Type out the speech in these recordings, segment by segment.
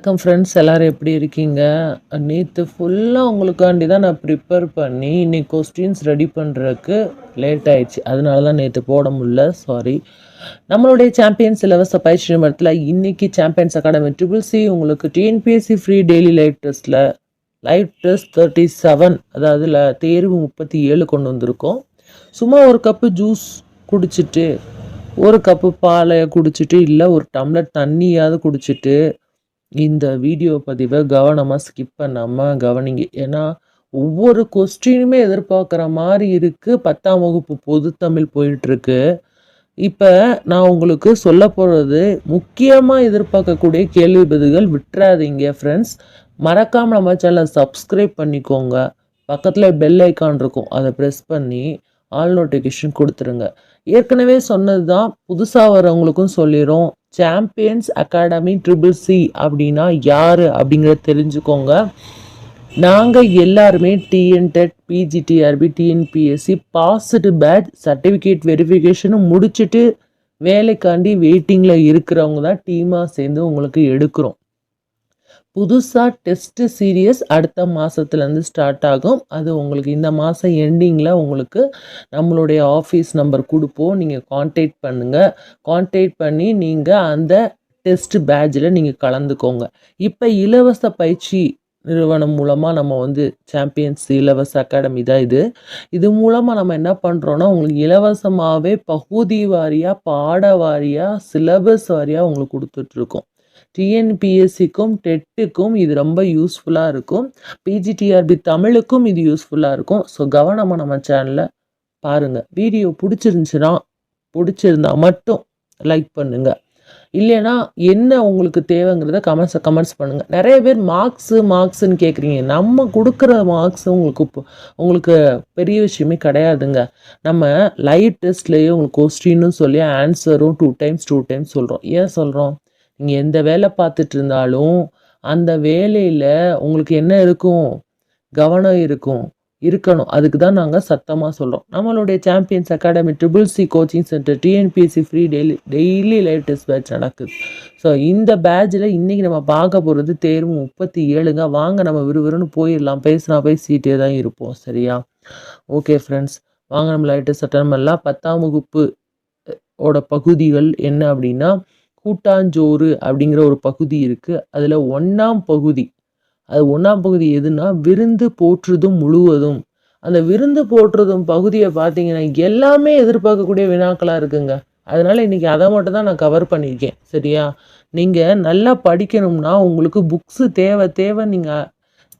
வணக்கம் ஃப்ரெண்ட்ஸ் எல்லோரும் எப்படி இருக்கீங்க? நேற்று ஃபுல்லாக உங்களுக்காண்டி தான் நான் ப்ரிப்பேர் பண்ணி இன்னைக்கு கொஸ்டின்ஸ் ரெடி பண்ணுறதுக்கு லேட் ஆயிடுச்சு. அதனால தான் நேற்று போட முடியல. சாரி நம்மளுடைய சாம்பியன்ஸ் இலவச பயிற்சி நிமிடத்தில் இன்னைக்கு சாம்பியன்ஸ் அகாடமி ட்ரிபிள் சி உங்களுக்கு டிஎன்பிஎஸ்சி ஃப்ரீ டெய்லி லைவ் டெஸ்ட்டில் லைவ் டெஸ்ட் தேர்ட்டி செவன் அதாவது தேர்வு முப்பத்தி ஏழு கொண்டு வந்திருக்கோம். சும்மா ஒரு கப்பு ஜூஸ் குடிச்சிட்டு ஒரு கப்பு பாலை குடிச்சிட்டு இல்லை ஒரு டம்ளர் தண்ணியாவது குடிச்சிட்டு இந்த வீடியோ பதிவை கவனமாக ஸ்கிப் பண்ணாமல் கவனிங்க. ஏன்னா ஒவ்வொரு கொஸ்டினுமே எதிர்பார்க்குற மாதிரி இருக்குது பத்தாம் வகுப்பு பொதுத்தமிழ் போயிட்டுருக்கு. இப்போ நான் உங்களுக்கு சொல்ல போகிறது முக்கியமாக எதிர்பார்க்கக்கூடிய கேள்வி பதில்கள் விட்டுறாதீங்க ஃப்ரெண்ட்ஸ் மறக்காமல் நம்ம சேனலை சப்ஸ்கிரைப் பண்ணிக்கோங்க. பக்கத்தில் பெல் ஐக்கான் இருக்கும். அதை ப்ரெஸ் பண்ணி ஆல் நோட்டிஃபிகேஷன் கொடுத்துருங்க. ஏற்கனவே சொன்னது தான் புதுசாக வரவங்களுக்கும் சொல்லிடும் சாம்பியன்ஸ் அகாடமி ட்ரிபிள் சி அப்படின்னா யார் அப்படிங்கிறத தெரிஞ்சுக்கோங்க. நாங்கள் எல்லாருமே டிஎன்டெட் பிஜிடிஆர்பி டிஎன்பிஎஸ்சி பாசிட்டிவ் பேட் சர்டிஃபிகேட் வெரிஃபிகேஷனும் முடிச்சுட்டு வேலைக்காண்டி வெயிட்டிங்கில் இருக்கிறவங்க தான் டீமாக சேர்ந்து உங்களுக்கு எடுக்கிறோம். புதுசாக டெஸ்ட்டு சீரியஸ் அடுத்த மாதத்துலேருந்து ஸ்டார்ட் ஆகும். அது உங்களுக்கு இந்த மாதம் எண்டிங்கில் உங்களுக்கு நம்மளுடைய ஆஃபீஸ் நம்பர் கொடுப்போம். நீங்கள் கான்டாக்ட் பண்ணுங்கள் கான்டாக்ட் பண்ணி நீங்கள் அந்த டெஸ்ட் பேட்சில் நீங்கள் கலந்துக்கோங்க. இப்போ இலவச பயிற்சி நிறுவனம் மூலமாக நம்ம வந்து சாம்பியன்ஸ் இலவச அகாடமி தான் இது. இது மூலமாக நம்ம என்ன பண்ணுறோன்னா உங்களுக்கு இலவசமாகவே பகுதி வாரியாக பாட வாரியாக சிலபஸ் வாரியாக உங்களுக்கு கொடுத்துட்ருக்கோம் டிஎன்பிஎஸ்சிக்கும் டெட்டுக்கும் இது ரொம்ப யூஸ்ஃபுல்லாக இருக்கும். பிஜிடிஆர்பி தமிழுக்கும் இது யூஸ்ஃபுல்லாக இருக்கும். ஸோ கவனமாக நம்ம சேனலை பாருங்கள் வீடியோ பிடிச்சிருந்துச்சுன்னா பிடிச்சிருந்தா மட்டும் லைக் பண்ணுங்கள் இல்லைன்னா என்ன உங்களுக்கு தேவைங்கிறத கமெண்ட்ஸ் கமெண்ட்ஸ் பண்ணுங்கள் நிறைய பேர் மார்க்ஸு மார்க்ஸுன்னு கேட்குறீங்க நம்ம கொடுக்குற மார்க்ஸ் உங்களுக்கு உங்களுக்கு பெரிய விஷயமே கிடையாதுங்க. நம்ம லைவ் டெஸ்ட்லேயே உங்களுக்கு கொஸ்டின்னு சொல்லி ஆன்சரும் டூ டைம்ஸ் டூ டைம்ஸ் சொல்கிறோம் ஏன் சொல்கிறோம் நீங்கள் எந்த வேலை பார்த்துட்டு இருந்தாலும் அந்த வேலையில் உங்களுக்கு என்ன இருக்கும்? கவனம் இருக்கும். இருக்கணும். அதுக்கு தான் நாங்கள் சத்தமாக சொல்கிறோம் நம்மளுடைய champions academy triple C coaching centre TNPSC free daily daily live test batch நடக்குது. ஸோ இந்த பேட்சில் இன்றைக்கி நம்ம பார்க்க போகிறது தேர்வு முப்பத்தி ஏழுங்க. வாங்க நம்ம விறுவிறுன்னு போயிடலாம். பேசினா பேசிகிட்டே தான் இருப்போம். சரியா? ஓகே ஃப்ரெண்ட்ஸ் வாங்க நம்ம லைவ் டெஸ்ட் அட்டன் பண்ணலாம் பத்தாம் வகுப்பு ஓட பகுதிகள் என்ன அப்படின்னா கூட்டாஞ்சோறு அப்படிங்கிற ஒரு பகுதி இருக்குது அதில் ஒன்றாம் பகுதி அது ஒன்றாம் பகுதி எதுனா விருந்து போற்றுதும் முழுவதும். அந்த விருந்து போற்றுதும் பகுதியை பார்த்தீங்கன்னா எல்லாமே எதிர்பார்க்கக்கூடிய வினாக்களாக இருக்குங்க. அதனால இன்னைக்கு அதை மட்டும் தான் நான் கவர் பண்ணியிருக்கேன் சரியா? நீங்கள் நல்லா படிக்கணும்னா உங்களுக்கு புக்ஸு தேவை தேவை நீங்கள்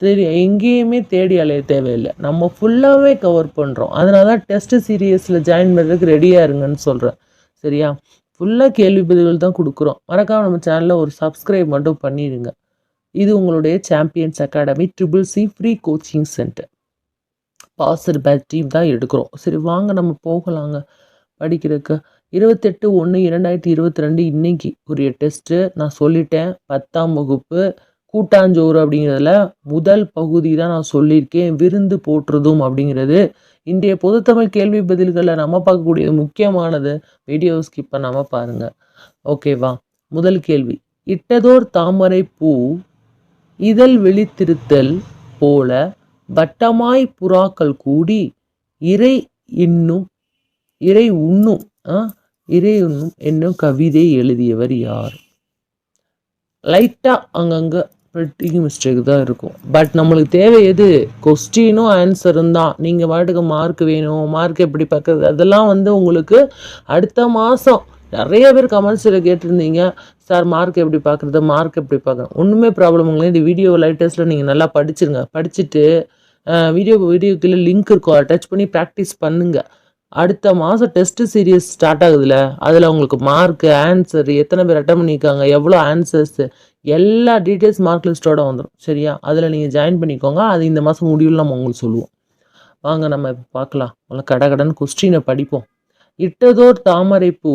தெரிய எங்கேயுமே தேடி அலைய தேவையில்லை. நம்ம ஃபுல்லாகவே கவர் பண்ணுறோம் அதனால தான் டெஸ்ட் சீரியஸில் ஜாயின் பண்ணுறதுக்கு ரெடியாக இருங்கன்னு சொல்கிறேன் சரியா? ஃபுல்லாக கேள்வி பதில்கள் தான் கொடுக்குறோம். மறக்காம நம்ம சேனலில் ஒரு சப்ஸ்கிரைப் மட்டும் பண்ணிடுங்க. இது உங்களுடைய champions academy triple C free coaching centre pastor பேட் டீம் தான் எடுக்கிறோம். சரி வாங்க நம்ம போகலாங்க. படிக்கிறதுக்கு இருபத்தெட்டு ஒன்று இரண்டாயிரத்தி இருபத்தி ரெண்டு இன்னைக்கு. உரிய டெஸ்ட்டு நான் சொல்லிட்டேன். பத்தாம் வகுப்பு கூட்டாஞ்சோறு அப்படிங்கிறதுல முதல் பகுதி தான் நான் சொல்லியிருக்கேன். விருந்து போற்றுதும் அப்படிங்கிறது. இன்றைய பொதுத்தமிழ் கேள்வி பதில்களில் நம்ம பார்க்கக்கூடியது முக்கியமானது. வீடியோ ஸ்கிப் பண்ணாமல் பாருங்கள் ஓகேவா முதல் கேள்வி. இட்டதோர் தாமரை பூ இதழ் விழித்திருத்தல் போல வட்டமாய் புறாக்கள் கூடி இறை இன்னும் இறை உண்ணும் இறை உண்ணும் என்னும் கவிதை எழுதியவர் யார்? லைட்டாக அங்கங்கே ப்ரிட்டிங் மிஸ்டேக் தான் இருக்கும். பட் நம்மளுக்கு தேவை எது? கொஸ்டினும் ஆன்சரும் தான். நீங்கள் பாட்டுக்கு மார்க் வேணும். மார்க் எப்படி பார்க்குறது? அதெல்லாம் வந்து உங்களுக்கு அடுத்த மாதம் நிறைய பேர் கமெண்ட்ஸில் கேட்டிருந்தீங்க. சார் மார்க் எப்படி பார்க்குறது? மார்க் எப்படி பார்க்குறது? ஒன்றுமே ப்ராப்ளம் இல்லை. இந்த வீடியோ லைட் நீங்கள் நல்லா படிச்சிருங்க. படிச்சுட்டு வீடியோ வீடியோக்குள்ளே லிங்க் இருக்கும். டச் பண்ணி ப்ராக்டிஸ் பண்ணுங்கள் அடுத்த மாதம் டெஸ்ட் சீரியஸ் ஸ்டார்ட் ஆகுதுல்ல அதில் உங்களுக்கு மார்க்கு ஆன்சர் எத்தனை பேர் அட்டன் பண்ணியிருக்காங்க எவ்வளோ ஆன்சர்ஸு எல்லா டீட்டெயில்ஸ் மார்க் லிஸ்ட்டோட வந்துடும் சரியா? அதில் நீங்கள் ஜாயின் பண்ணிக்கோங்க அது இந்த மாதம் முடிவில் நம்ம உங்களுக்கு சொல்லுவோம். வாங்க நம்ம இப்போ பார்க்கலாம். உங்களை கட கடன் கொஸ்டினை படிப்போம். இட்டதோர் தாமரை பூ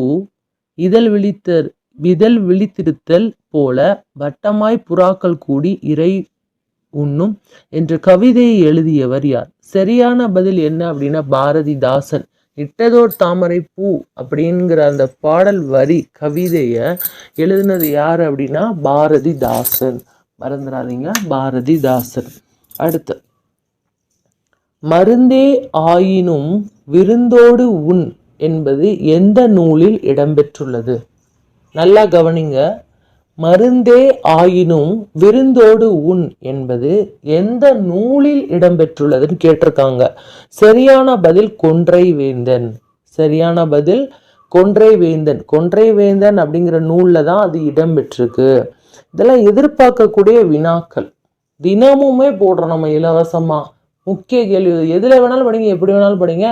இதழ் விழித்தர் இதழ் விழித்திருத்தல் போல வட்டமாய் புறாக்கள் கூடி இறை உண்ணும் என்ற கவிதையை எழுதியவர் யார்? சரியான பதில் என்ன அப்படின்னா பாரதிதாசன். இட்டதோர் தாமரை பூ அப்படிங்கிற அந்த பாடல் வரி கவிதையை எழுதினது யார் அப்படின்னா பாரதிதாசன். மறந்துடாதீங்க பாரதிதாசன். அடுத்து மருந்தே ஆயினும் விருந்தோடு உண் என்பது எந்த நூலில் இடம்பெற்றுள்ளது? நல்லா கவனிங்க. மருந்தே ஆயினும் விருந்தோடு உண் என்பது எந்த நூலில் இடம்பெற்றுள்ளதுன்னு கேட்டிருக்காங்க. சரியான பதில் கொன்றை வேந்தன். சரியான பதில் கொன்றை வேந்தன். கொன்றை வேந்தன் அப்படிங்கிற நூலில் தான் அது இடம்பெற்றிருக்கு. இதெல்லாம் எதிர்பார்க்கக்கூடிய வினாக்கள். தினமுமே போடுறோம் நம்ம இலவசமாக முக்கிய கேள்வி எதில் வேணாலும் படிங்க எப்படி வேணாலும் படிங்க.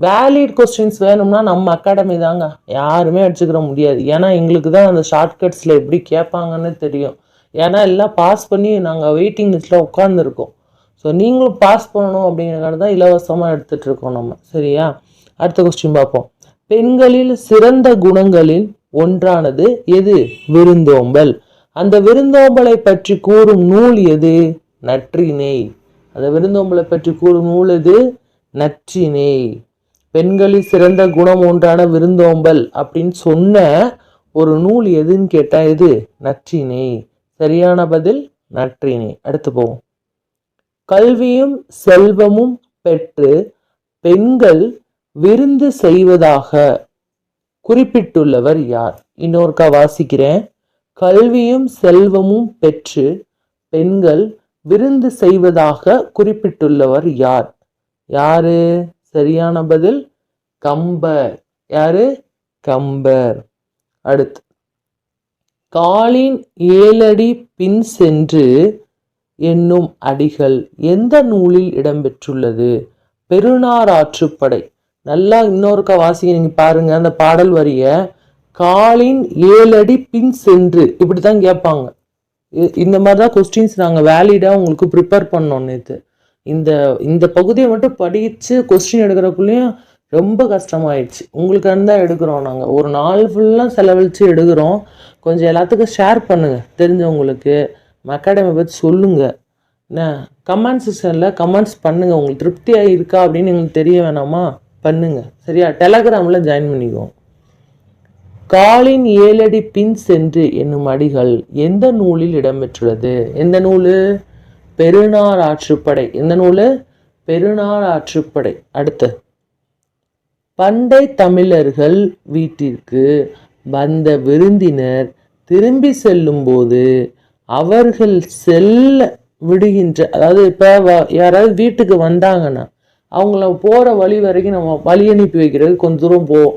வேலிட் கொஸ்டின்ஸ் வேணும்னா நம்ம அகாடமி தாங்க. யாருமே அடிச்சுக்கிற முடியாது. ஏன்னா எங்களுக்கு தான் அந்த ஷார்ட்கட்ஸில் எப்படி கேட்பாங்கன்னு தெரியும். ஏன்னா எல்லாம் பாஸ் பண்ணி நாங்கள் வெயிட்டிங் லிஸ்ட்டில் உட்காந்துருக்கோம் ஸோ நீங்களும் பாஸ் பண்ணணும் அப்படிங்கிறதுக்காக தான் இலவசமாக எடுத்துகிட்ருக்கோம் நம்ம. சரியா? அடுத்த கொஸ்டின் பார்ப்போம். பெண்களில் சிறந்த குணங்களில் ஒன்றானது எது? விருந்தோம்பல். அந்த விருந்தோம்பலை பற்றி கூறும் நூல் எது? நற்றினை. அந்த விருந்தோம்பலை பற்றி கூறும் நூல் எது? நற்றினை. பெண்களில் சிறந்த குணம் ஒன்றான விருந்தோம்பல் அப்படின்னு சொன்ன ஒரு நூல் எதுன்னு கேட்டால் எது? நற்றினை. சரியான பதில் நற்றினை. அடுத்து போவோம். கல்வியும் செல்வமும் பெற்று பெண்கள் விருந்து செய்வதாக குறிப்பிட்டுள்ளவர் யார்? இன்னொருக்கா வாசிக்கிறேன். கல்வியும் செல்வமும் பெற்று பெண்கள் விருந்து செய்வதாக குறிப்பிட்டுள்ளவர் யார்? யாரு? சரியான பதில்? கம்பர். யாரு? கம்பர். அடுத்து. காலின் ஏழடி பின் சென்று என்னும் அடிகள் எந்த நூலில் இடம்பெற்றுள்ளது? பெருநார் ஆற்றுப்படை. நல்லா இன்னொருக்கா வாசிக்க நீங்க பாருங்க அந்த பாடல் வரிய. காலின் ஏழடி பின் சென்று. இப்படி தான் கேட்பாங்க இந்த மாதிரி தான் கொஸ்டின்ஸ் நாங்கள் வேலிடாக உங்களுக்கு ப்ரிப்பேர் பண்ணோம் நேற்று இந்த இந்த பகுதியை மட்டும் படித்து கொஸ்டின் எடுக்கிறக்குள்ளேயும் ரொம்ப கஷ்டமாயிடுச்சு. உங்களுக்காக தான் எடுக்கிறோம் நாங்கள் ஒரு நாள் ஃபுல்லாக செலவழித்து எடுக்கிறோம். கொஞ்சம் எல்லாத்துக்கும் ஷேர் பண்ணுங்கள் தெரிஞ்சவங்களுக்கு அகாடமி பற்றி சொல்லுங்கள் என்ன? கமெண்ட் செக்ஷனில் கமெண்ட்ஸ் பண்ணுங்கள் உங்களுக்கு திருப்தியாக இருக்கா அப்படின்னு எங்களுக்கு தெரிய வேணாமா? பண்ணுங்கள் சரியா? டெலகிராமில் ஜாயின் பண்ணிக்குவோம். காலின் ஏழடி பின் சென்று என்னும் அடிகள் எந்த நூலில் இடம்பெற்றுள்ளது? எந்த நூல்? பெருநாள் ஆற்றுப்படை. இந்த நூல் பெருநாள் ஆற்றுப்படை. அடுத்து. பண்டை தமிழர்கள் வீட்டிற்கு வந்த விருந்தினர் திரும்பி செல்லும்போது அவர்கள் செல்ல விடுகின்ற அதாவது இப்போ யாராவது வீட்டுக்கு வந்தாங்கன்னா அவங்கள போகிற வழி வரைக்கும் நம்ம வழி அனுப்பி வைக்கிறது. கொஞ்சம் தூரம் போவோம்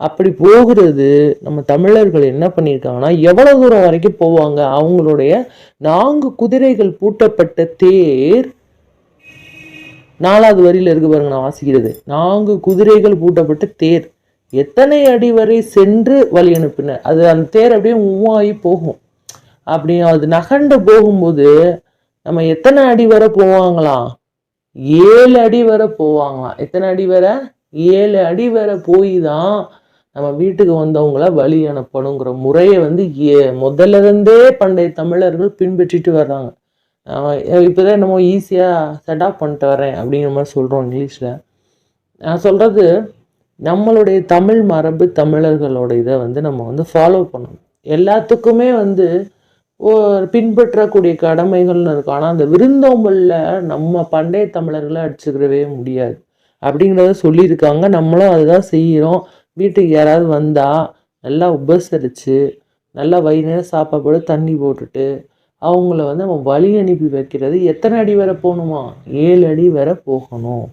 அப்படி போகிறது நம்ம தமிழர்கள் என்ன பண்ணியிருக்காங்கன்னா எவ்வளோ தூரம் வரைக்கும் போவாங்க? அவங்களுடைய நான்கு குதிரைகள் பூட்டப்பட்ட தேர் நாலாவது வரியில இருக்கு பாருங்க நான் வாசிக்கிறது. நான்கு குதிரைகள் பூட்டப்பட்ட தேர். எத்தனை அடி வரை சென்று வழி அனுப்பினர் அது அந்த தேர் அப்படியே மூவாகி போகும். அப்படி அது நகண்டு போகும்போது நம்ம எத்தனை அடி வரை போவாங்களாம்? ஏழு அடி வரை போவாங்களாம். எத்தனை அடி வரை? ஏழு அடி வரை போய் தான் நம்ம வீட்டுக்கு வந்தவங்கள வழி அனுப்பணுங்கிற முறையை வந்து ஏ முதல்ல இருந்தே பண்டைய தமிழர்கள் பின்பற்றிட்டு வர்றாங்க. இப்போதான் என்னமோ ஈஸியாக செட்டப் பண்ணிட்டு வரேன் அப்படிங்கிற மாதிரி சொல்கிறோம் இங்கிலீஷில். நான் சொல்கிறது நம்மளுடைய தமிழ் மரபு தமிழர்களோட இதை வந்து நம்ம வந்து ஃபாலோ பண்ணணும். எல்லாத்துக்குமே வந்து ஓ பின்பற்றக்கூடிய கடமைகள்னு இருக்கும். ஆனால் அந்த விருந்தோம்பலில் நம்ம பண்டைய தமிழர்களை அடிச்சுக்கிறவே முடியாது. அப்படிங்கிறத சொல்லியிருக்காங்க. நம்மளும் அதுதான் செய்கிறோம் வீட்டுக்கு யாராவது வந்தால் நல்லா உபசரித்து நல்லா வயிறு சாப்பாடு போட்டு தண்ணி போட்டுட்டு அவங்கள வந்து நம்ம வழி அனுப்பி வைக்கிறது எத்தனை அடி வரை போகணுமா? ஏழு அடி வரை போகணும்.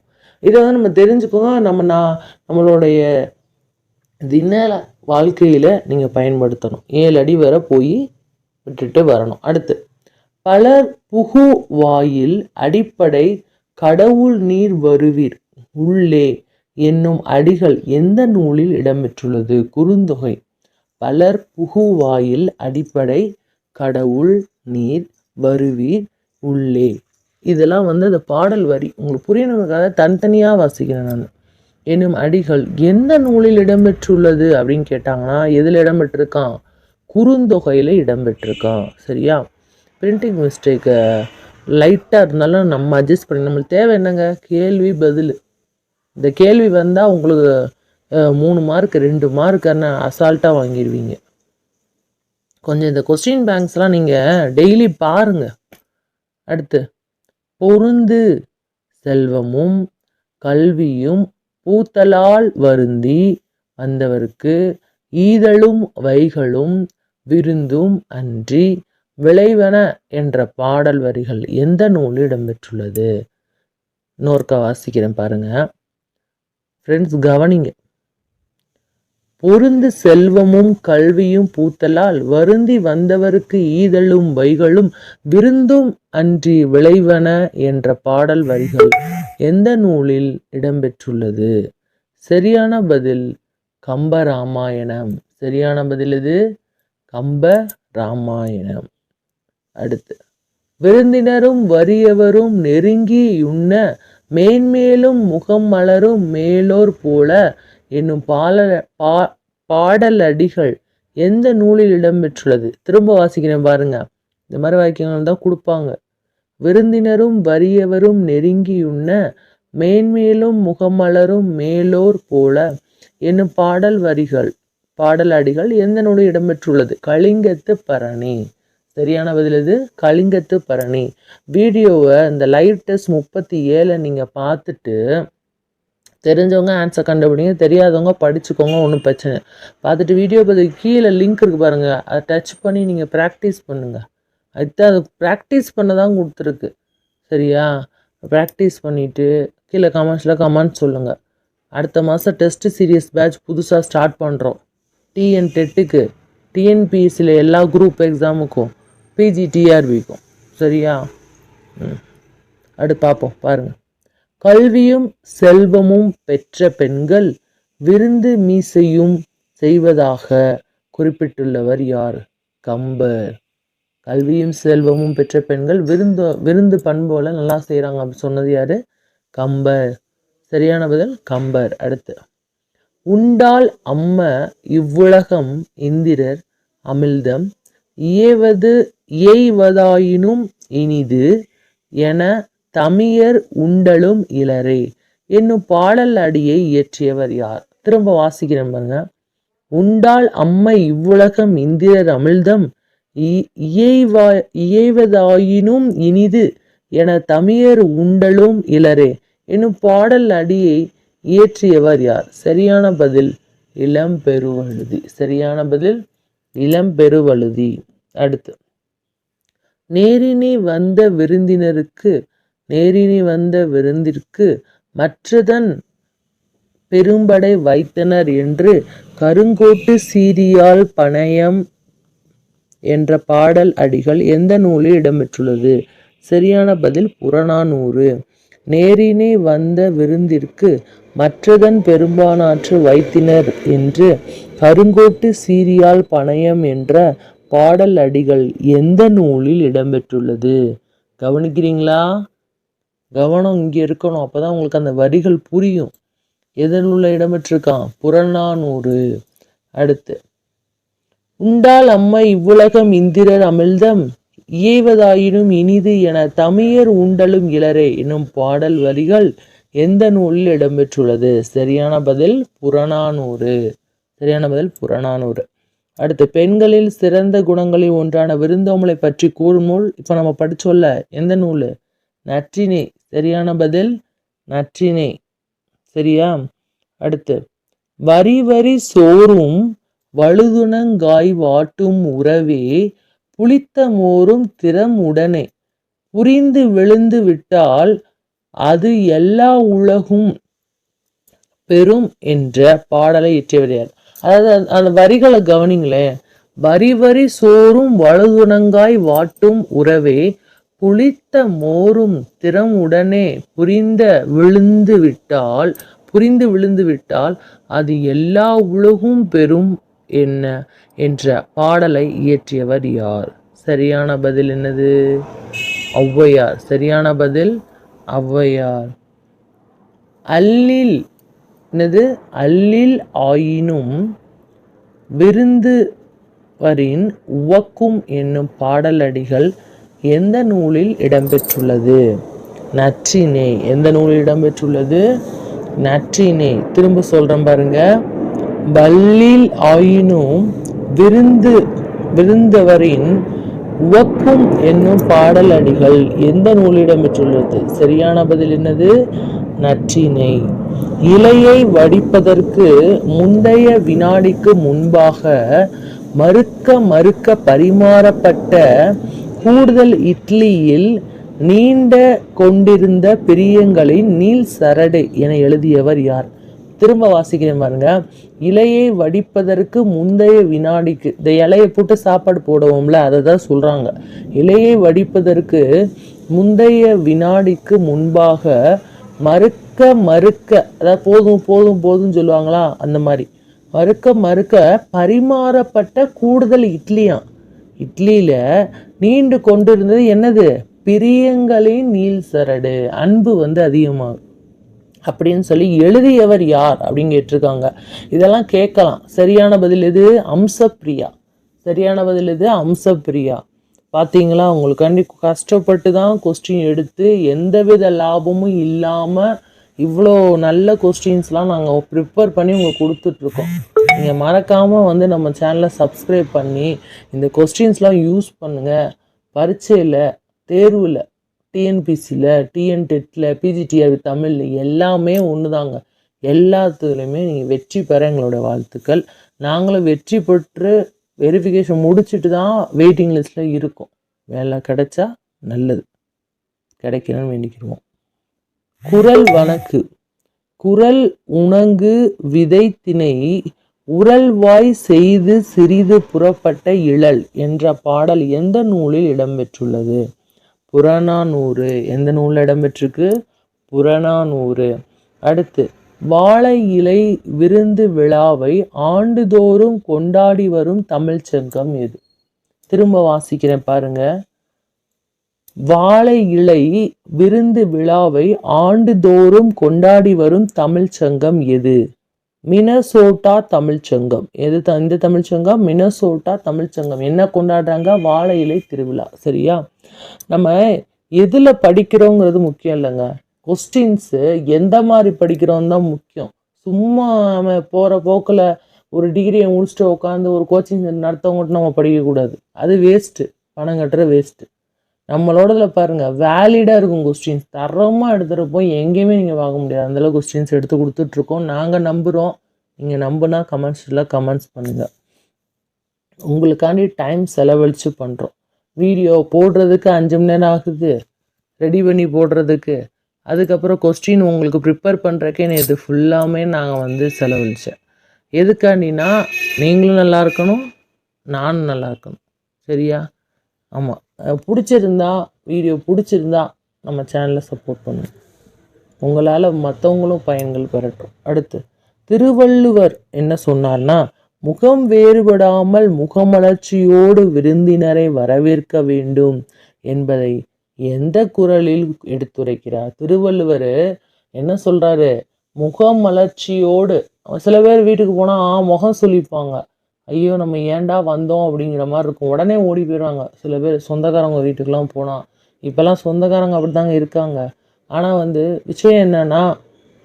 இதை வந்து நம்ம தெரிஞ்சுக்கோங்க. நம்ம நான் நம்மளுடைய தின வாழ்க்கையில் நீங்கள் பயன்படுத்தணும். ஏழு அடி வரை போய் விட்டுட்டு வரணும். அடுத்து பலர் புகு வாயில் அடிப்படை கடவுள் நீர் வருவீர் உள்ளே. என்னும் அடிகள் எந்த நூலில் இடம்பெற்றுள்ளது? குறுந்தொகை. பலர் புகுவாயில் அடிப்படை கடவுள் நீர் வருவி உள்ளே. இதெல்லாம் வந்து அந்த பாடல் வரி. உங்களுக்கு புரியணுங்கிறதுக்காக தனித்தனியாக வாசிக்கிறேன் நான். என்னும் அடிகள் எந்த நூலில் இடம்பெற்றுள்ளது அப்படின்னு கேட்டாங்கன்னா எதில் இடம்பெற்றிருக்கான்? குறுந்தொகையில் இடம்பெற்றிருக்கான். சரியா? பிரிண்டிங் மிஸ்டேக்கை லைட்டாக இருந்தாலும் நம்ம அட்ஜஸ்ட் பண்ணி நம்மளுக்கு தேவை என்னங்க? கேள்வி பதில். இந்த கேள்வி வந்தால் உங்களுக்கு மூணு மார்க் ரெண்டு மார்க் அசால்ட்டாக வாங்கிடுவீங்க கொஞ்சம் இந்த கொஸ்டின் பேங்க்ஸ்லாம் நீங்கள் டெய்லி பாருங்க. அடுத்து பொருந்து செல்வமும் கல்வியும் பூத்தலால் வருந்தி வந்தவர்க்கு ஈதலும் வைகளும் விருந்தும் அன்றி விளைவன என்ற பாடல் வரிகள் எந்த நூலில் இடம்பெற்றுள்ளது? நோர்க்க வாசிக்கிறேன் பாருங்கள் ஃப்ரெண்ட்ஸ் கவனிங்க. பொருந்து செல்வமும் கல்வியும் பூத்தலால் வருந்தி வந்தவருக்கு ஈதலும் வைகளும் விருந்தும் அன்றி விளைவன என்ற பாடல் வரிகள் எந்த நூலில் இடம்பெற்றுள்ளது? சரியான பதில் கம்ப ராமாயணம் சரியான பதில் இது கம்ப ராமாயணம் அடுத்து. விருந்தினரும் வறியவரும் நெருங்கி உண்ண மேன்மேலும் முகம் மலரும் மேலோர் போல என்னும் பால பா பாடலடிகள் எந்த நூலில் இடம்பெற்றுள்ளது திரும்ப வாசிக்கிறேன் பாருங்க. இந்த மாதிரி வாக்கியங்கள் தான் கொடுப்பாங்க. விருந்தினரும் வறியவரும் நெருங்கியுண்ண மேன்மேலும் முகமலரும் மேலோர் போல என்னும் பாடல் வரிகள் பாடல் அடிகள் எந்த நூலில் இடம்பெற்றுள்ளது கலிங்கத்து பரணி. சரியான பதில் இது கலிங்கத்து பரணி. வீடியோவை இந்த லைவ் டெஸ்ட் முப்பத்தி ஏழை நீங்கள் பார்த்துட்டு தெரிஞ்சவங்க ஆன்சர் கண்டுபிடிங்க தெரியாதவங்க படிச்சுக்கோங்க ஒன்றும் பிரச்சனை பார்த்துட்டு வீடியோ பதிவு கீழே லிங்க் இருக்குது பாருங்கள் அதை டச் பண்ணி நீங்கள் ப்ராக்டிஸ் பண்ணுங்கள் அதுதான் அது ப்ராக்டிஸ் பண்ண தான் கொடுத்துருக்கு. சரியா? ப்ராக்டிஸ் பண்ணிவிட்டு கீழே கமெண்ட்ஸில் கமெண்ட் சொல்லுங்கள் அடுத்த மாதம் டெஸ்ட் சீரியஸ் பேட்ச் புதுசாக ஸ்டார்ட் பண்ணுறோம் டிஎன் டெட்டுக்கு டிஎன்பிஎஸ்சியில் எல்லா குரூப் எக்ஸாமுக்கும் பிஜி டிஆர்பிக்கும் சரியா? ம். அடுத்து பார்ப்போம் பாருங்கள் கல்வியும் செல்வமும் பெற்ற பெண்கள் விருந்து மீசையும் செய்வதாக குறிப்பிட்டுள்ளவர் யார்? கம்பர். கல்வியும் செல்வமும் பெற்ற பெண்கள் விருந்து விருந்து பண்போல நல்லா செய்கிறாங்க அப்படி சொன்னது யார்? கம்பர். சரியான பதில் கம்பர். அடுத்து உண்டால் அம்ம இவ்வுலகம் இந்திரர் அமிழ்தம் இயவது இயைவதாயினும் இனிது என தமியர் உண்டலும் இளரே என்னும் பாடல் அடியை இயற்றியவர் யார்? திரும்ப வாசிக்கிறேன் பாருங்க. உண்டால் அம்மை இவ்வுலகம் இந்திரர் அமிழ்தம் இ- இயைவா இயைவதாயினும் இனிது என தமியர் உண்டலும் இளரே என்னும் பாடல் அடியை இயற்றியவர் யார்? சரியான பதில் இளம் பெருவழுதி சரியான பதில் இளம் பெருவழுதி அடுத்து. நேரினி வந்த விருந்தினருக்கு நேரினி வந்த விருந்திற்கு மற்றதன் பெரும்படை வைத்தனர் என்று கருங்கோட்டு சீரியால் பணயம் என்ற பாடல் அடிகள் எந்த நூலில் இடம்பெற்றுள்ளது? சரியான பதில் புறநானூறு. நேரினே வந்த விருந்திற்கு மற்றதன் பெரும்பானாற்று வைத்தினர் என்று கருங்கோட்டு சீரியால் பணயம் என்ற பாடல் அடிகள் எந்த நூலில் இடம்பெற்றுள்ளது? கவனிக்கிறீங்களா? கவனம் இங்கே இருக்கணும். அப்போ தான் உங்களுக்கு அந்த வரிகள் புரியும். எதன் உள்ள இடம்பெற்றிருக்கான்? புறநானூறு. அடுத்து. உண்டால் அம்மை இவ்வுலகம் இந்திரர் அமிழ்தம் இயைவதாயினும் இனிது என தமியர் உண்டலும் இளரே என்னும் பாடல் வரிகள் எந்த நூலில் இடம்பெற்றுள்ளது? சரியான பதில் புறநானூறு. சரியான பதில் புறநானூறு. அடுத்து பெண்களில் சிறந்த குணங்களில் ஒன்றான விருந்தோம்பலை பற்றி கூறும் நூல் இப்போ நம்ம படிச்சோல்ல எந்த நூல்? நற்றினை. சரியான பதில்? நற்றினை. சரியா? அடுத்து வரி வரி சோறும் வழுதுணங்காய் வாட்டும் உறவே புளித்த மோரும் திறம் உடனே. புரிந்து விழுந்து விட்டால் அது எல்லா உலகும் பெறும் என்ற பாடலை இயற்றியவர் யார்? அதாவது அந்த- வரிகளை கவனிங்களேன் வரி வரி சோறும் வலுதுணங்காய் வாட்டும் உறவே புளித்த மோரும் திறம் உடனே புரிந்த விழுந்து விட்டால் புரிந்து விழுந்து விட்டால் அது எல்லா உலகும் பெறும் என்ன? என்ற பாடலை இயற்றியவர் யார்? சரியான பதில் என்னது? ஔவையார். சரியான பதில் ஔவையார். அல்லில் என்னது? அல்லில் ஆயினும் விருந்து வரின் உவக்கும் என்னும் பாடலடிகள் எந்த நூலில் இடம்பெற்றுள்ளது? நற்றினை. எந்த நூலில் இடம்பெற்றுள்ளது? நற்றினை. திரும்ப சொல்கிறேன் பாருங்க. வல்லில் ஆயினும் விருந்து விருந்தவரின் உவக்கும் என்னும் பாடல் அடிகள் எந்த நூலிடம் பெற்றுள்ளது சரியான பதில் என்னது? நற்றினை. இலையை வடிப்பதற்கு முந்தைய வினாடிக்கு முன்பாக மறுக்க மறுக்க பரிமாறப்பட்ட கூடுதல் இட்லியில் நீண்ட கொண்டிருந்த பிரியங்களின் நீள் சரடு என எழுதியவர் யார்? திரும்ப வாசிக்கிறேன் பாருங்க. இலையை வடிப்பதற்கு முந்தைய வினாடிக்கு இந்த இலையை போட்டு சாப்பாடு போடுவோம்ல அதை தான் சொல்கிறாங்க இலையை வடிப்பதற்கு முந்தைய வினாடிக்கு முன்பாக மறுக்க மறுக்க அதாவது போதும் போதும் போதும் சொல்லுவாங்களா? அந்த மாதிரி. மறுக்க மறுக்க பரிமாறப்பட்ட கூடுதல் இட்லியாம் இட்லியில் நீண்டு கொண்டிருந்தது என்னது? பிரியங்களின் நீள் சரடு அன்பு வந்து அதிகமாகும். அப்படின்னு சொல்லி எழுதியவர் யார் அப்படின்னு கேட்டிருக்காங்க. இதெல்லாம் கேட்கலாம். சரியான பதில் எது? அம்சப்பிரியா. சரியான பதில் எது? அம்சப்பிரியா. பார்த்தீங்களா உங்களுக்காண்டி கஷ்டப்பட்டு தான் கொஸ்டின் எடுத்து எந்தவித லாபமும் இல்லாமல் இவ்வளோ நல்ல கொஸ்டின்ஸ்லாம் நாங்கள் ப்ரிப்பேர் பண்ணி உங்களுக்கு கொடுத்துட்ருக்கோம். நீங்கள் மறக்காமல் வந்து நம்ம சேனலை சப்ஸ்கிரைப் பண்ணி இந்த கொஸ்டின்ஸ்லாம் யூஸ் பண்ணுங்கள் பரீட்சையில் தேர்வில் டிஎன்பிசியில் டிஎன் டெட்டில் பிஜிடிஆர் தமிழில் எல்லாமே ஒன்று தாங்க எல்லாத்துலேயுமே நீங்கள் வெற்றி பெற எங்களோட வாழ்த்துக்கள். நாங்களும் வெற்றி பெற்று வெரிஃபிகேஷன் முடிச்சுட்டு தான் வெயிட்டிங் லிஸ்ட்டில் இருக்கும். வேலை கிடைச்சா நல்லது. கிடைக்கணும்னு வேண்டிக்கிடுவோம். குரல் வணக்கு குரல் உணங்கு விதை திணை உரல்வாய் செய்து சிறிது புறப்பட்ட இழல் என்ற பாடல் எந்த நூலில் இடம்பெற்றுள்ளது? புறநானூறு. எந்த நூலில் இடம்பெற்றிருக்கு? புறநானூறு. அடுத்து வாழை இலை விருந்து விழாவை ஆண்டுதோறும் கொண்டாடி வரும் தமிழ்ச் சங்கம் எது திரும்ப வாசிக்கிறேன் பாருங்க. வாழை இலை விருந்து விழாவை ஆண்டுதோறும் கொண்டாடி வரும் தமிழ்ச் சங்கம் எது? மினசோட்டா தமிழ்ச் சங்கம். எது த- இந்த தமிழ் சங்கம்? மினசோட்டா தமிழ் சங்கம். என்ன கொண்டாடுறாங்க? வாழை இலை திருவிழா. சரியா? நம்ம எதில் படிக்கிறோங்கிறது முக்கியம் இல்லைங்க. கொஸ்டின்ஸு எந்த மாதிரி படிக்கிறோம் தான் முக்கியம். சும்மா நம்ம போகிற போக்கில் ஒரு டிகிரியை முடிச்சுட்டு உட்காந்து ஒரு கோச்சிங் நடத்தவங்கட்டு நம்ம படிக்கக்கூடாது அது வேஸ்ட்டு பணம் கட்டுற வேஸ்ட்டு நம்மளோடதில் பாருங்கள் வேலிடாக இருக்கும் கொஸ்டின்ஸ் தரமாக எடுத்துகிறப்போ எங்கேயுமே நீங்கள் பார்க்க முடியாது. அந்தளவு கொஸ்டின்ஸ் எடுத்து கொடுத்துட்ருக்கோம் நாங்கள் நம்புகிறோம் நீங்கள் நம்புனா கமெண்ட்ஸில் கமெண்ட்ஸ் பண்ணுங்கள் உங்களுக்காண்டி டைம் செலவழித்து பண்ணுறோம் வீடியோ போடுறதுக்கு அஞ்சு மணி நேரம் ஆகுது. ரெடி பண்ணி போடுறதுக்கு. அதுக்கப்புறம் கொஸ்டின் உங்களுக்கு ப்ரிப்பேர் பண்ணுறக்கே இது ஃபுல்லாமே நாங்கள் வந்து செலவழித்தேன் எதுக்காண்டினா நீங்களும் நல்லா இருக்கணும் நானும் நல்லா இருக்கணும். சரியா? ஆமாம் பிடிச்சிருந்தா வீடியோ பிடிச்சிருந்தா நம்ம சேனலை சப்போர்ட் பண்ணும் உங்களால் மற்றவங்களும் பயன்கள் பெறட்டும். அடுத்து திருவள்ளுவர் என்ன சொன்னார்னா முகம் வேறுபடாமல் முகமலர்ச்சியோடு விருந்தினரை வரவேற்க வேண்டும் என்பதை எந்த குரலில் எடுத்துரைக்கிறார்? திருவள்ளுவர் என்ன சொல்றாரு? முகமலர்ச்சியோடு சில பேர் வீட்டுக்கு போனால் முகம் சொல்லிப்பாங்க ஐயோ நம்ம ஏன்டா வந்தோம் அப்படிங்கிற மாதிரி இருக்கும். உடனே ஓடி போயிடுவாங்க. சில பேர் சொந்தக்காரங்க வீட்டுக்கெலாம் போனால் இப்போல்லாம் சொந்தக்காரங்க அப்படி தாங்க இருக்காங்க. ஆனால் வந்து விஷயம் என்னன்னா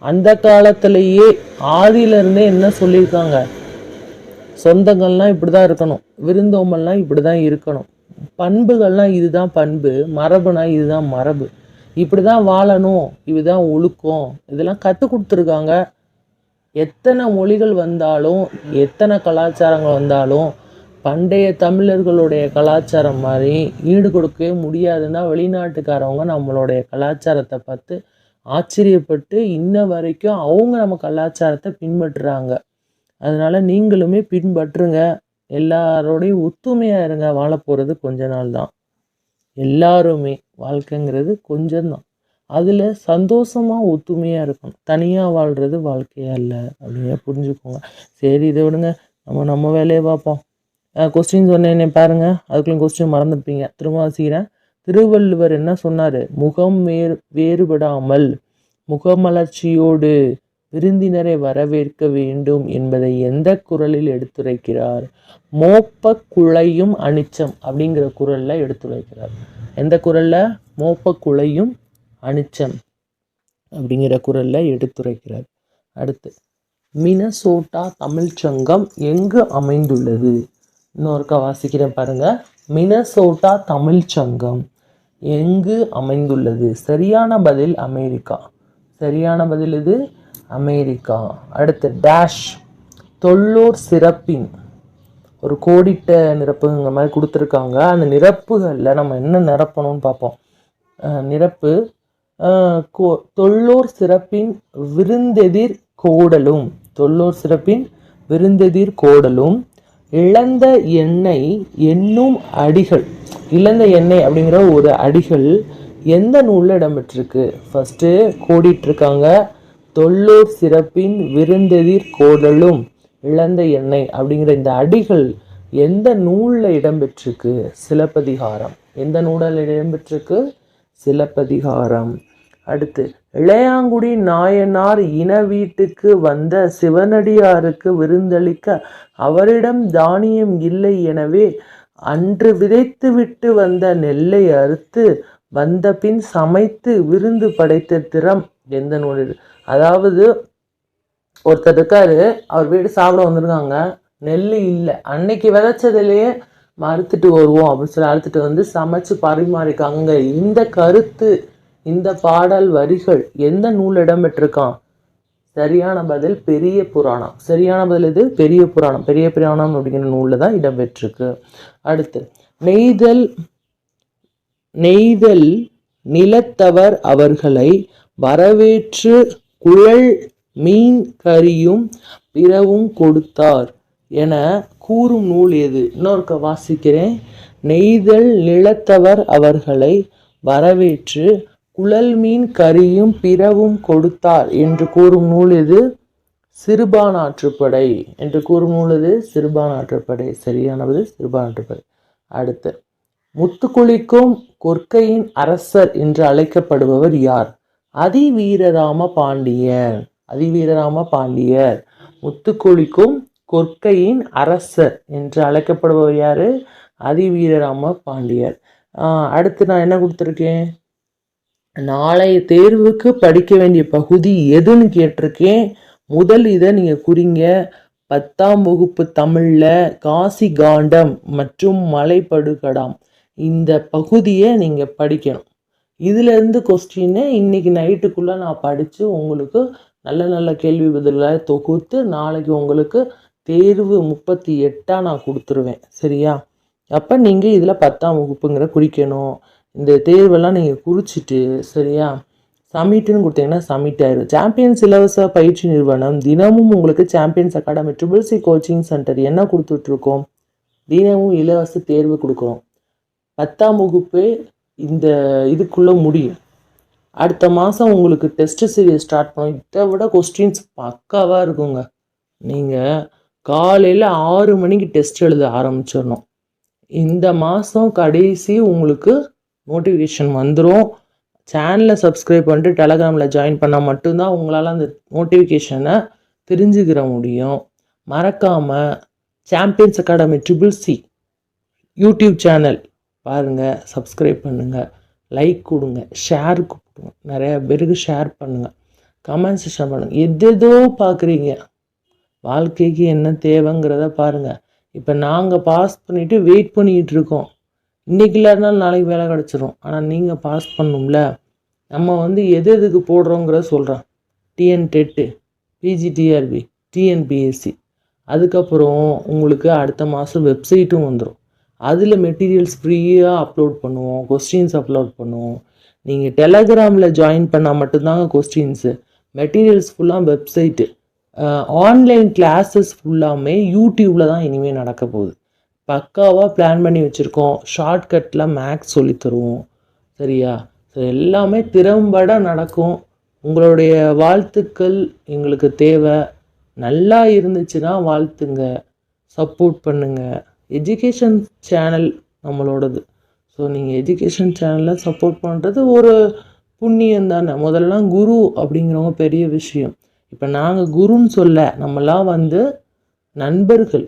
அந்த காலத்திலேயே ஆதியிலேருந்தே என்ன சொல்லியிருக்காங்க? சொந்தங்கள்லாம் இப்படி தான் இருக்கணும். விருந்தோம்பல்லாம் இப்படி தான் இருக்கணும். பண்புகள்லாம் இதுதான் பண்பு மரபுனா இதுதான் மரபு. இப்படி தான் வாழணும் இதுதான் ஒழுக்கம். இதெல்லாம் கற்றுக் கொடுத்துருக்காங்க. எத்தனை மொழிகள் வந்தாலும் எத்தனை கலாச்சாரங்கள் வந்தாலும் பண்டைய தமிழர்களுடைய கலாச்சாரம் மாதிரி ஈடு கொடுக்கவே முடியாதுன்னா வெளிநாட்டுக்காரவங்க நம்மளுடைய கலாச்சாரத்தை பார்த்து ஆச்சரியப்பட்டு இன்ன வரைக்கும் அவங்க நம்ம கலாச்சாரத்தை பின்பற்றுறாங்க. அதனால் நீங்களுமே பின்பற்றுங்க. எல்லாரோடையும் ஒத்துமையாக இருங்க வாழ போகிறது கொஞ்ச நாள் தான். எல்லாருமே வாழ்க்கைங்கிறது கொஞ்சம்தான். அதில் சந்தோஷமாக ஒத்துமையாக இருக்கணும். தனியாக வாழ்கிறது வாழ்க்கையாக இல்லை அப்படின்னு புரிஞ்சுக்கோங்க. சரி இதை விடுங்க. நம்ம நம்ம வேலையை பார்ப்போம். கொஸ்டின் சொன்னேனே பாருங்கள் அதுக்குள்ள கொஸ்டின் மறந்துருப்பீங்க திரும்ப வாசிக்கிறேன். திருவள்ளுவர் என்ன சொன்னார்? முகம் வேறு வேறுபடாமல் முகமலர்ச்சியோடு விருந்தினரை வரவேற்க வேண்டும் என்பதை எந்த குரலில் எடுத்துரைக்கிறார்? மோப்ப குழையும் அனிச்சம் அப்படிங்கிற குரலில் எடுத்துரைக்கிறார். எந்த குரலில்? மோப்ப குழையும் அனிச்சம் அப்படிங்கிற குரலில் எடுத்துரைக்கிறார். அடுத்து மினசோட்டா தமிழ்ச்சங்கம் எங்கு அமைந்துள்ளது? இன்னொருக்கா வாசிக்கிறேன் பாருங்கள் மினசோட்டா தமிழ்ச் சங்கம் எங்கு அமைந்துள்ளது? சரியான பதில் அமெரிக்கா. சரியான பதில் இது அமெரிக்கா. அடுத்து டேஷ் தொல்லூர் சிறப்பின். ஒரு கோடிட்ட நிரப்புங்கிற மாதிரி கொடுத்துருக்காங்க. அந்த நிரப்புகளில் நம்ம என்ன நிரப்பணும்னு பார்ப்போம். நிரப்பு கோ- தொல்லூர் சிறப்பின் விருந்தெதிர் கோடலும். தொல்லூர் சிறப்பின் விருந்தெதிர் கோடலும். இழந்த எண்ணெய் என்னும் அடிகள். இழந்த எண்ணெய் அப்படிங்கிற ஒரு அடிகள் எந்த நூலில் இடம்பெற்றிருக்கு? ஃபஸ்ட்டு கோடிட்டிருக்காங்க. தொல்லூர் சிறப்பின் விருந்தெதிர் கோடலும் இழந்த எண்ணெய் அப்படிங்கிற இந்த அடிகள் எந்த நூலில் இடம்பெற்றிருக்கு? சிலப்பதிகாரம். எந்த நூலில் இடம்பெற்றிருக்கு? சிலப்பதிகாரம். அடுத்து இளையாங்குடி நாயனார் இன வீட்டுக்கு வந்த சிவனடியாருக்கு விருந்தளிக்க அவரிடம் தானியம் இல்லை எனவே அன்று விதைத்து விட்டு வந்த நெல்லை அறுத்து வந்த பின் சமைத்து விருந்து படைத்த திறம் எந்த நூலில்? அதாவது ஒருத்தர் இருக்காரு அவர் வீடு சாப்பிட வந்திருக்காங்க. நெல் இல்லை. அன்னைக்கு விதைச்சதுலேயே மறுத்துட்டு வருவோம் அப்படின்னு சொல்லி அறுத்துட்டு வந்து சமைச்சு பரிமாறிக்காங்க இந்த கருத்து இந்த பாடல் வரிகள் எந்த நூல் இடம்பெற்றிருக்கான் சரியான பதில் பெரிய புராணம். சரியான பதில் இது பெரிய புராணம். பெரிய புராணம் அப்படிங்கிற நூலில் தான் இடம்பெற்றிருக்கு. அடுத்து நெய்தல் நெய்தல் நிலத்தவர் அவர்களை வரவேற்று குழல் மீன் கறியும் பிறவும் கொடுத்தார் என கூறும் நூல் எது? இன்னொருக்க வாசிக்கிறேன். நெய்தல் நிலத்தவர் அவர்களை வரவேற்று குழல் மீன் கறியும் பிறவும் கொடுத்தார் என்று கூறும் நூல் எது? சிறுபானாற்றுப்படை என்று கூறும் நூல் எது? சிறுபானாற்றுப்படை. சரியானது சிறுபானாற்றுப்படை. அடுத்து முத்துக்குளிக்கும் கொற்கையின் அரசர் என்று அழைக்கப்படுபவர் யார்? அதிவீரராம பாண்டியர். அதிவீரராம பாண்டியர். முத்துக்குளிக்கும் கொற்கையின் அரசர் என்று அழைக்கப்படுபவர் யார்? அதிவீரராம பாண்டியர். அடுத்து நான் என்ன கொடுத்துருக்கேன்? நாளைய தேர்வுக்கு படிக்க வேண்டிய பகுதி எதுன்னு கேட்டிருக்கேன். முதல் இதை நீங்கள் குறிங்க. பத்தாம் வகுப்பு தமிழில் காசி காண்டம் மற்றும் மலைப்படுகடாம். இந்த பகுதியை நீங்கள் படிக்கணும். இதுலேருந்து கொஸ்டின்னு இன்னைக்கு நைட்டுக்குள்ளே நான் படித்து உங்களுக்கு நல்ல நல்ல கேள்வி பதிலாக தொகுத்து நாளைக்கு உங்களுக்கு தேர்வு முப்பத்தி எட்டாக நான் கொடுத்துருவேன். சரியா? அப்போ நீங்கள் இதில் பத்தாம் வகுப்புங்கிற குறிக்கணும். இந்த தேர்வெல்லாம் நீங்கள் குறிச்சிட்டு சரியா? சமிட்டுன்னு கொடுத்தீங்கன்னா சமிட் ஆயிடும் சாம்பியன்ஸ் இலவச பயிற்சி நிறுவனம் தினமும் உங்களுக்கு champions academy triple C coaching centre என்ன கொடுத்துட்ருக்கோம்? தினமும் இலவச தேர்வு கொடுக்குறோம் பத்தாம் வகுப்பு இந்த இதுக்குள்ளே முடியும். அடுத்த மாதம் உங்களுக்கு டெஸ்ட் சீரியஸ் ஸ்டார்ட் பண்ணும் இதை விட கொஸ்டின்ஸ் பக்காவாக இருக்குங்க. நீங்கள் காலையில் ஆறு மணிக்கு டெஸ்ட் எழுத ஆரம்பிச்சிடணும். இந்த மாதம் கடைசி உங்களுக்கு நோட்டிஃபிகேஷன் வந்துடும் சேனலை சப்ஸ்கிரைப் பண்ணிட்டு டெலகிராமில் ஜாயின் பண்ணால் மட்டும்தான் உங்களால் அந்த நோட்டிஃபிகேஷனை தெரிஞ்சுக்கிற முடியும். மறக்காமல் champions academy triple C YouTube channel பாருங்கள் சப்ஸ்கிரைப் பண்ணுங்கள் லைக் கொடுங்க ஷேர் கொடுங்க. நிறையா பேருக்கு ஷேர் பண்ணுங்கள் கமெண்ட் செஷன் பண்ணுங்கள் எதேதோ பார்க்குறீங்க. வாழ்க்கைக்கு என்ன தேவைங்கிறத பாருங்கள் இப்போ நாங்கள் பாஸ் பண்ணிவிட்டு வெயிட் பண்ணிக்கிட்டு இருக்கோம். இன்றைக்கி இல்லாட்டினாலும் நாளைக்கு வேலை கிடச்சிரும். ஆனால் நீங்கள் பாஸ் பண்ணும்ல நம்ம வந்து எது எதுக்கு போடுறோங்கிறத சொல்கிறேன் டிஎன் டெட்டு பிஜிடிஆர்பி டிஎன்பிஎஸ்சி அதுக்கப்புறம் உங்களுக்கு அடுத்த மாதம் வெப்சைட்டும் வந்துடும் அதில் மெட்டீரியல்ஸ் ஃப்ரீயாக அப்லோட் பண்ணுவோம் கொஸ்டின்ஸ் அப்லோட் பண்ணுவோம். நீங்கள் டெலகிராமில் ஜாயின் பண்ணால் மட்டும்தாங்க கொஸ்டின்ஸு மெட்டீரியல்ஸ் ஃபுல்லாக வெப்சைட்டு ஆன்லைன் கிளாஸஸ் ஃபுல்லாமே யூடியூப்பில் தான் இனிமேல் நடக்க போகுது. பக்காவாக பிளான் பண்ணி வச்சுருக்கோம். ஷார்ட்கட்டில் மேக்ஸ் சொல்லித் தருவோம். சரியா? ஸோ எல்லாமே திறம்பட நடக்கும். உங்களுடைய வாழ்த்துக்கள் எங்களுக்கு தேவை. நல்லா இருந்துச்சுன்னா வாழ்த்துங்க. சப்போர்ட் பண்ணுங்கள் எஜுகேஷன் சேனல் நம்மளோடது. ஸோ நீங்கள் எஜுகேஷன் சேனலில் சப்போர்ட் பண்ணுறது ஒரு புண்ணியம் தானே. முதல்லாம் குரு அப்படிங்கிறவங்க பெரிய விஷயம். இப்போ நாங்கள் குருன்னு சொல்ல நம்மளாம் வந்து நண்பர்கள்.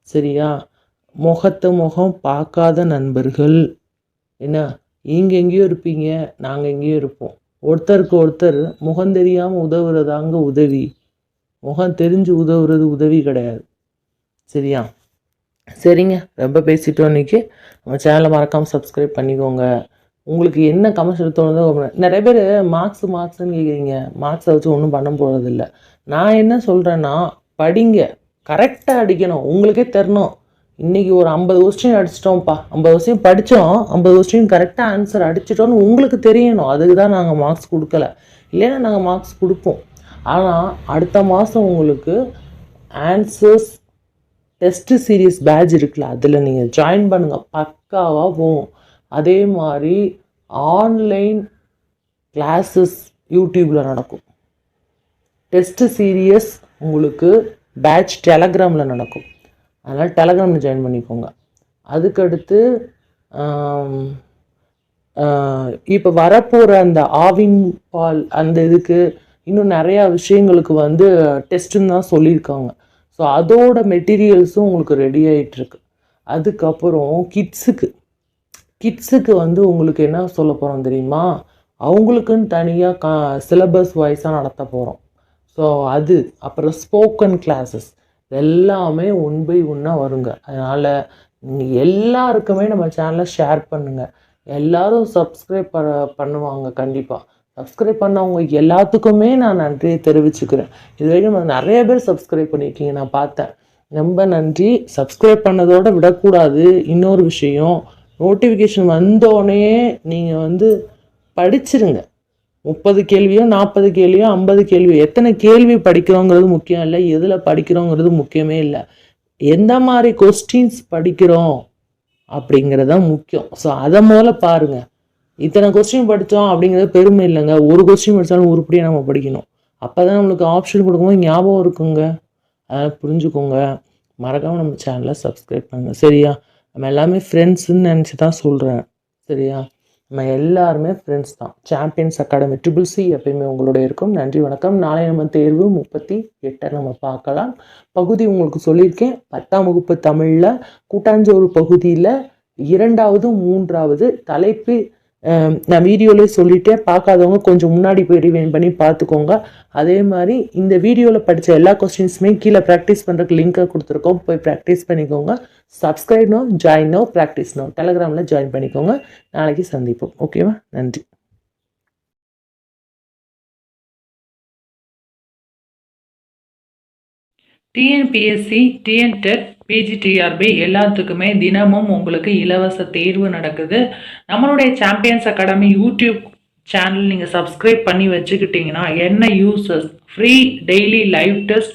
சரியா? முகத்தை முகம் பார்க்காத நண்பர்கள். என்ன? நீங்கள் எங்கேயோ இருப்பீங்க நாங்கள் எங்கேயோ இருப்போம். ஒருத்தருக்கு ஒருத்தர் முகம் தெரியாமல் உதவுறதாங்க உதவி. முகம் தெரிஞ்சு உதவுறது உதவி கிடையாது. சரியா? சரிங்க. ரொம்ப பேசிட்டோம் இன்றைக்கி நம்ம சேனலை மறக்காமல் சப்ஸ்கிரைப் பண்ணிக்கோங்க. உங்களுக்கு என்ன கமெண்ட்ஸ் தோணுதோ நிறைய பேர் மார்க்ஸ் மார்க்ஸ்னு கேட்குறீங்க மார்க்ஸை வச்சு ஒன்றும் பண்ண போகிறதில்ல நான் என்ன சொல்கிறேன்னா படிங்க. கரெக்டாக அடிக்கணும். உங்களுக்கே தரணும். இன்றைக்கி ஒரு ஐம்பது கொஸ்டின் அடிச்சிட்டோம்ப்பா. ஐம்பது கொஸ்டின் படித்தோம் ஐம்பது கொஸ்டின் கரெக்டாக ஆன்சர் அடிச்சிட்டோம்னு உங்களுக்கு தெரியணும். அதுக்கு தான் நாங்கள் மார்க்ஸ் கொடுக்கல. இல்லைன்னா நாங்கள் மார்க்ஸ் கொடுப்போம். ஆனால் அடுத்த மாதம் உங்களுக்கு ஆன்சர்ஸ் டெஸ்ட்டு சீரியஸ் பேட்ச் இருக்குல்ல அதில் நீங்கள் ஜாயின் பண்ணுங்கள் பக்காவாக போகும். அதே மாதிரி ஆன்லைன் கிளாஸஸ் யூடியூப்பில் நடக்கும். டெஸ்ட்டு சீரியஸ் உங்களுக்கு பேட்ச் டெலகிராமில் நடக்கும். அதனால் டெலகிராமில் ஜாயின் பண்ணிக்கோங்க. அதுக்கடுத்து இப்போ வரப்போகிற அந்த ஆவின் பால் அந்த இதுக்கு இன்னும் நிறையா விஷயங்களுக்கு வந்து டெஸ்ட்டுன்னு தான் சொல்லியிருக்காங்க. ஸோ அதோட மெட்டீரியல்ஸும் உங்களுக்கு ரெடி ஆகிட்டுருக்கு அதுக்கப்புறம் கிட்ஸுக்கு கிட்ஸுக்கு வந்து உங்களுக்கு என்ன சொல்ல போகிறோம் தெரியுமா? அவங்களுக்குன்னு தனியாக கா சிலபஸ் வைஸாக நடத்த போகிறோம் ஸோ அது அப்புறம் ஸ்போக்கன் கிளாஸஸ் எல்லாமே ஒன் பை ஒன்னாக வருங்க. அதனால் நீங்கள் எல்லாருக்குமே நம்ம சேனலை ஷேர் பண்ணுங்கள் எல்லாரும் சப்ஸ்கிரைப் ப பண்ணுவாங்க கண்டிப்பாக சப்ஸ்கிரைப் பண்ணவங்க எல்லாத்துக்குமே நான் நன்றியை தெரிவிச்சுக்கிறேன். இது வரைக்கும் நான் நிறைய பேர் சப்ஸ்கிரைப் பண்ணியிருக்கீங்க நான் பார்த்தேன். ரொம்ப நன்றி. சப்ஸ்கிரைப் பண்ணதோடு விடக்கூடாது. இன்னொரு விஷயம் நோட்டிஃபிகேஷன் வந்தோடனே நீங்கள் வந்து படிச்சிருங்க. முப்பது கேள்வியோ நாற்பது கேள்வியோ ஐம்பது கேள்வியோ எத்தனை கேள்வி படிக்கிறோங்கிறது முக்கியம் இல்லை எதில் படிக்கிறோங்கிறது முக்கியமே இல்லை. எந்த மாதிரி கொஸ்டின்ஸ் படிக்கிறோம் அப்படிங்கிறது தான் முக்கியம். ஸோ அதை முதல்ல பாருங்கள் இத்தனை கொஸ்டின் படித்தோம் அப்படிங்கிறது பெருமை இல்லைங்க. ஒரு கொஸ்டின் படித்தாலும் உருப்படியாக நம்ம படிக்கணும். அப்போ தான் நம்மளுக்கு ஆப்ஷன் கொடுக்கும்போது ஞாபகம் இருக்குங்க. அதனால் புரிஞ்சுக்கோங்க. மறக்காமல் நம்ம சேனலை சப்ஸ்கிரைப் பண்ணுங்கள் சரியா? நம்ம எல்லாமே ஃப்ரெண்ட்ஸுன்னு நினச்சி தான் சொல்கிறேன் சரியா? நம்ம எல்லாருமே ஃப்ரெண்ட்ஸ் தான். சாம்பியன்ஸ் அகாடமி ட்ரிபிள் சி எப்பயுமே உங்களோட இருக்கும். நன்றி வணக்கம். நாளை நம்ம தேர்வு முப்பத்தி எட்டை நம்ம பார்க்கலாம். பகுதி உங்களுக்கு சொல்லியிருக்கேன். பத்தாம் வகுப்பு தமிழில் கூட்டாஞ்சோறு பகுதியில் இரண்டாவது மூன்றாவது தலைப்பு நான் வீடியோலேயே சொல்லிட்டேன். பார்க்காதவங்க கொஞ்சம் முன்னாடி போய் ரிவைன் பண்ணி பார்த்துக்கோங்க. அதே மாதிரி இந்த வீடியோவில் படித்த எல்லா கொஸ்டின்ஸுமே கீழே ப்ராக்டிஸ் பண்ணுறதுக்கு லிங்கை கொடுத்துருக்கோம். போய் ப்ராக்டிஸ் பண்ணிக்கோங்க. Subscribe no join no practice no டெலகிராமில் ஜாயின் பண்ணிக்கோங்க. நாளைக்கு சந்திப்போம். ஓகேவா நன்றி. டிஎன்பிஎஸ்சி டிஎன்டெட் பிஜிடிஆர்பி எல்லாத்துக்குமே தினமும் உங்களுக்கு இலவச தேர்வு நடக்குது. நம்மளுடைய சாம்பியன்ஸ் அகாடமி யூடியூப் சேனல் நீங்கள் சப்ஸ்கிரைப் பண்ணி வச்சுக்கிட்டிங்கன்னா என்ன uses free daily live test